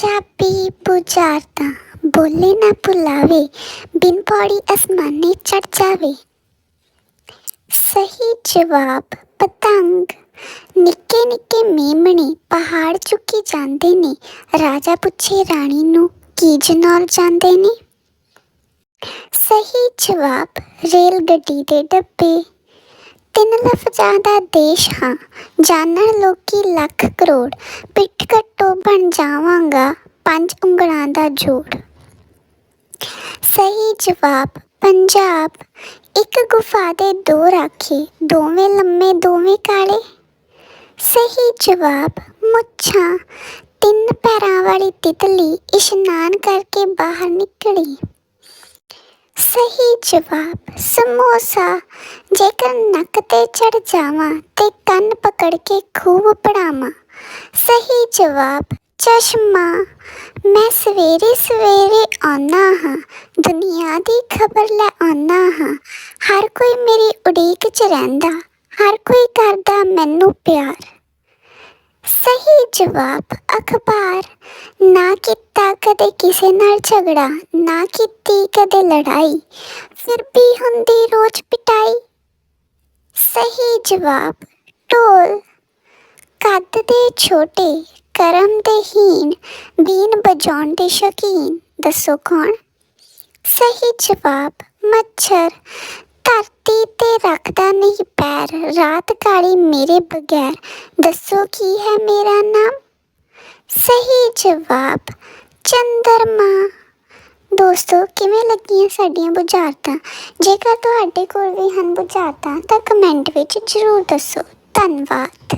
ਪੰਜਾਬੀ ਬੁਝਾਰਤਾਂ ਬੋਲੇ ਨਾ ਭੁਲਾਵੇ, ਬਿਨ ਪੌੜੀ ਅਸਮਾਨੇ ਚੜ ਜਾਵੇ। ਸਹੀ ਜਵਾਬ, ਪਤੰਗ। ਨਿੱਕੇ ਨਿੱਕੇ ਮੇਮਣੇ ਪਹਾੜ ਚੁੱਕੀ ਜਾਂਦੇ ਨੇ। ਰਾਜਾ ਪੁੱਛੇ ਰਾਣੀ ਨੂੰ, ਕੀ ਜਨੌਰ ਜਾਂਦੇ ਨੇ? ਸਹੀ ਜਵਾਬ ਰੇਲ ਗੱਡੀ ਦੇ ਡੱਬੇ। ਤਿੰਨ ਲਫ਼ਜ਼ਾਂ ਦਾ ਦੇਸ਼ ਹਾਂ ਜਾਣਨ ਲੋਕੀ ਲੱਖ ਕਰੋੜ, ਪਿੱਠ ਕੱਟੋ ਬਣ ਜਾਵਾਂਗਾ ਪੰਜ ਉਂਗਲਾਂ ਦਾ ਜੋੜ। ਸਹੀ ਜਵਾਬ, ਪੰਜਾਬ। ਇੱਕ ਗੁਫਾ ਦੇ ਦੋ ਰਾਖੀ, ਦੋਵੇਂ ਲੰਮੇ, ਦੋਵੇਂ ਕਾਲੇ। ਸਹੀ ਜਵਾਬ, ਮੁੱਛਾਂ। ਤਿੰਨ ਪੈਰਾਂ ਵਾਲੀ ਤਿਤਲੀ ਇਸ਼ਨਾਨ ਕਰਕੇ ਬਾਹਰ ਨਿਕਲੀ। ਸਹੀ ਜਵਾਬ, ਸਮੋਸਾ। ਜੇਕਰ ਨੱਕ ਤੇ ਚੜ ਜਾਵਾਂ ਤੇ ਕੰਨ ਪਕੜ ਕੇ ਖੂਬ ਪੜਾਵਾਂ ਸਹੀ ਜਵਾਬ, ਚਸ਼ਮਾ। ਮੈਂ ਸਵੇਰੇ ਸਵੇਰੇ ਆਉਣਾ ਹਾਂ, ਦੁਨੀਆ ਦੀ ਖਬਰ ਲੈ ਆਉਣਾ ਹਾਂ। ਹਰ ਕੋਈ ਮੇਰੀ ਉਡੀਕ 'ਚ ਰਹਿੰਦਾ, ਹਰ ਕੋਈ ਕਰਦਾ ਮੈਨੂੰ ਪਿਆਰ। ਸਹੀ ਜਵਾਬ, ਅਖਬਾਰ। ਨਾ ਕੀਤਾ ਕਦੇ ਕਿਸੇ ਨਾਲ ਝਗੜਾ, ਨਾ ਕੀਤੀ ਕਦੇ ਲੜਾਈ। ਫਿਰ ਵੀ ਹੁੰਦੀ ਰੋਜ਼ ਪਿਟਾਈ। ਸਹੀ ਜਵਾਬ, ਢੋਲ। ਕੱਦ ਦੇ ਛੋਟੇ, ਕਰਮ ਦੇ ਹੀਨ ਬੀਨ ਬਜਾਉਣ ਦੇ ਸ਼ੌਕੀਨ। ਦੱਸੋ ਕੌਣ? ਸਹੀ ਜਵਾਬ, ਮੱਛਰ। ਧਰਤੀ ਤੇ ਰੱਖਦਾ ਨਹੀਂ ਪੈਰ। ਰਾਤ ਕਾਲੀ ਮੇਰੇ ਬਗੈਰ, ਦੱਸੋ ਕੀ ਹੈ ਮੇਰਾ ਨਾਮ? ਸਹੀ ਜਵਾਬ, ਚੰਦਰਮਾ। ਦੋਸਤੋ, ਕਿਵੇਂ ਲੱਗੀਆਂ ਸਾਡੀਆਂ ਬੁਝਾਰਤਾਂ? ਜੇਕਰ ਤੁਹਾਡੇ ਕੋਲ ਵੀ ਹਨ ਬੁਝਾਰਤਾਂ, ਤਾਂ ਕਮੈਂਟ ਵਿੱਚ ਜ਼ਰੂਰ ਦੱਸੋ। ਧੰਨਵਾਦ।